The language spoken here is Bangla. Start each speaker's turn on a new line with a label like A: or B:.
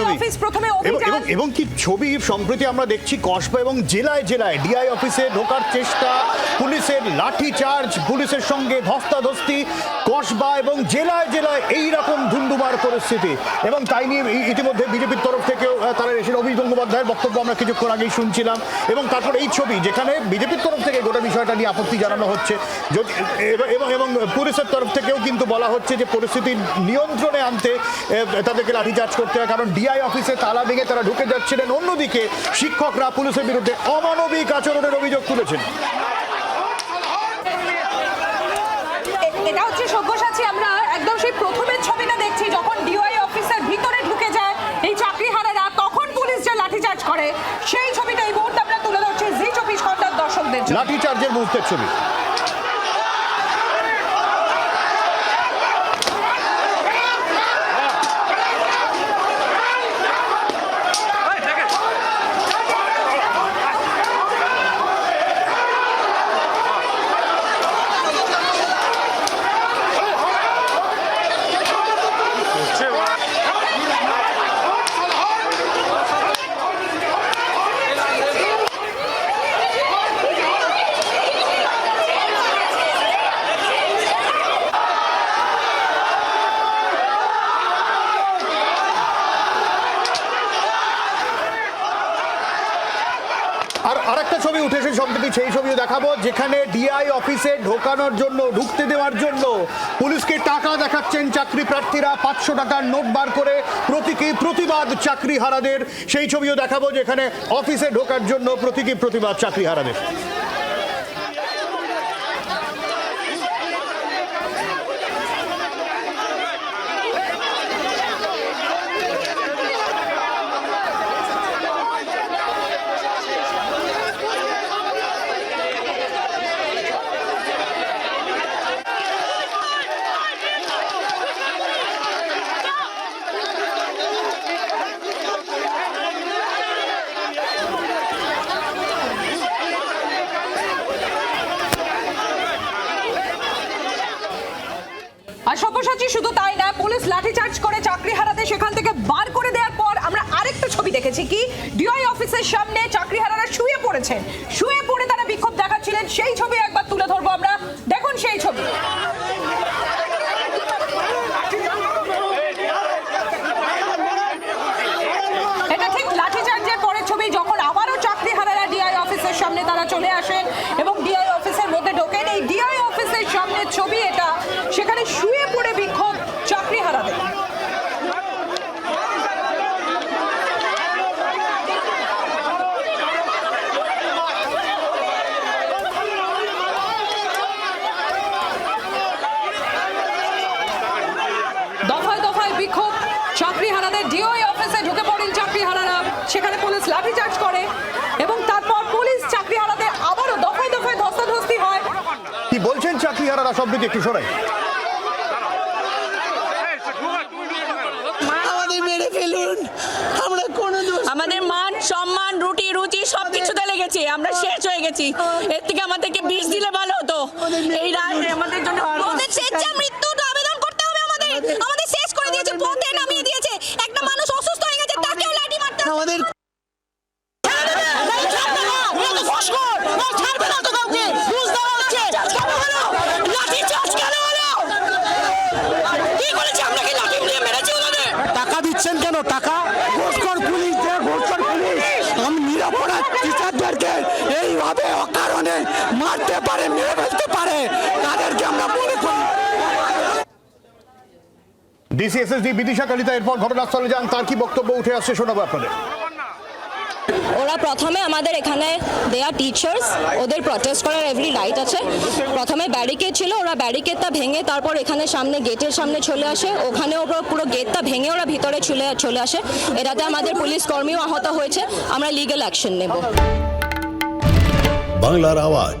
A: একদমই
B: অফিস প্রথমে
A: এবং- এবং কি ছবি সম্প্রতি আমরা দেখছি কসবা এবং জেলায় জেলায় ডিআই অফিসে ঢোকার চেষ্টা পুলিশের লাঠি চার্জ পুলিশের সঙ্গে ধস্তাধস্তি কসবা এবং জেলায় জেলায় এই রকম ধুন্ধুমার পরিস্থিতি। এবং তাই নিয়ে ইতিমধ্যে বিজেপির তরফ থেকেও তারা এসে অভিজিৎ গঙ্গোপাধ্যায়ের বক্তব্য আমরা কিছুক্ষণ আগেই শুনছিলাম। এবং তারপর এই ছবি যেখানে বিজেপির তরফ থেকে গোটা বিষয়টা নিয়ে আপত্তি জানানো হচ্ছে। যদি এবং- এবং পুলিশের তরফ থেকেও কিন্তু বলা হচ্ছে যে পরিস্থিতি নিয়ন্ত্রণে আনতে তাদেরকে লাঠিচার্জ করতে হয়। কারণ ডিআই অফিসে তালা ভেঙে তারা ঢুকে যাচ্ছিলেন। অন্যদিকে শিক্ষকরা পুলিশের বিরুদ্ধে অমানবিক আচরণের অভিযোগ তুলেছেন।
B: এটা হচ্ছে সব্যসাচী। আমরা একদম সেই প্রথমের ছবিটা দেখছি যখন ডিওয়াই অফিসের ভিতরে ঢুকে যায় এই চাকরিহারারা তখন পুলিশ যে লাঠিচার্জ করে সেই ছবিটা এই মুহূর্তে আমরা তুলে ধরছি। জি চব্বিশ ঘণ্টার দর্শকদের
A: লাঠিচার্জের মুহূর্তের ছবি। আর আরেকটা ছবি উঠেছে সম্প্রতি, সেই ছবিও দেখাবো, যেখানে ডিআই অফিসে ঢোকানোর জন্য, ঢুকতে দেওয়ার জন্য পুলিশকে টাকা দেখাচ্ছেন চাকরি প্রার্থীরা, পাঁচশো টাকার নোট বার করে প্রতীকী প্রতিবাদ চাকরি হারাদের সেই ছবিও দেখাবো, যেখানে অফিসে ঢোকার জন্য প্রতীকী প্রতিবাদ চাকরি হারাদের
B: আর শুধু তাই না, পুলিশ লাঠি চার্জ করে চাকরি হারাতে সেখান থেকে বার করে দেওয়ার পর আমরা আরেকটা ছবি দেখেছি কি? ডিওয়াই অফিসের সামনে চাকরি হারারা শুয়ে পড়েছেন। শুয়ে পড়ে তারা বিক্ষোভ দেখাচ্ছিলেন, সেই ছবি একবার তুলে ধরবো আমরা। দেখুন সেই ছবি এটা ঠিক লাঠিচার্জের পরের ছবি যখন আবারও চাকরি হারারা ডিআই অফিসের সামনে তারা চলে আসেন এবং ডিআই অফিসের মধ্যে ঢোকেন এই ডিআই অফিসের সামনে ছবি এটা সেখানে শুয়ে পড়ে বিক্ষোভ চাকরি হারাদের দফায় দফায় বিক্ষোভ চাকরি হারাদের ডিওআই অফিসে ঢুকে পড়েন চাকরি হারারা সেখানে পুলিশ লাঠিচার্জ করে এবং তারপর পুলিশ চাকরি হারাদের আবারও দফায় দফায় ধস্তাধস্তি হয়।
A: কি বলছেন চাকরি হারারা একটু শোনাই
C: আমাদের মেরে ফেলুন। আমরা কোনো
D: আমাদের মান সম্মান রুটি রুচি সব কিছুতে লেগেছে। আমরা শেষ হয়ে গেছি। এর থেকে আমাদেরকে বিষ দিলে ভালো হতো। এই রাত আমাদের জন্য স্বেচ্ছা মৃত্যুর আবেদন করতে হবে আমাদের আমাদের শেষ করে দিয়েছে পথে নামিয়ে দিয়েছে একটা মানুষ অসুস্থ হয়ে গেছে তাকেও লাঠি মারতে হবে।
C: আমাদের
D: ছাড়বে না, এ তো ঘুষখোর, ও ছাড়বে না তো কাউকে, ঘুষ দেওয়া হচ্ছে। কেন হলো? লাঠি চার্জ কেন হলো? কি করেছে? আমরা কি লাঠি দিয়ে মেরেছি ওনাদের?
E: টাকা দিচ্ছেন কেন টাকা ঘোষকর পুলিশ যে ঘোষকর পুলিশ আমি নিরাপরাধ টিচারদেরকে এইভাবে অকারণে মারতে পারে মেরে ফেলতে পারে। তাদেরকে আমরা মনে করি।
A: ডিসিএসএসডি বিদিশা কালিতা এরপর ঘটনাস্থলে যান। তার কি বক্তব্য? উঠে আসছে শোনাবো আপনাদের।
D: ওরা প্রথমে আমাদের এখানে দেয়া টিচার্স ওদের প্রটেস্ট করার এভরি রাইট আছে। প্রথমে ব্যারিকেড ছিল ওরা ব্যারিকেডটা ভেঙে তারপর এখানে সামনে গেটের সামনে চলে আসে। ওখানে ওরা পুরো গেটটা ভেঙে ওরা ভিতরে চলে চলে আসে। এটাতে আমাদের পুলিশ কর্মীও আহত হয়েছে। আমরা লিগ্যাল অ্যাকশন নেব।
F: বাংলার আওয়াজ।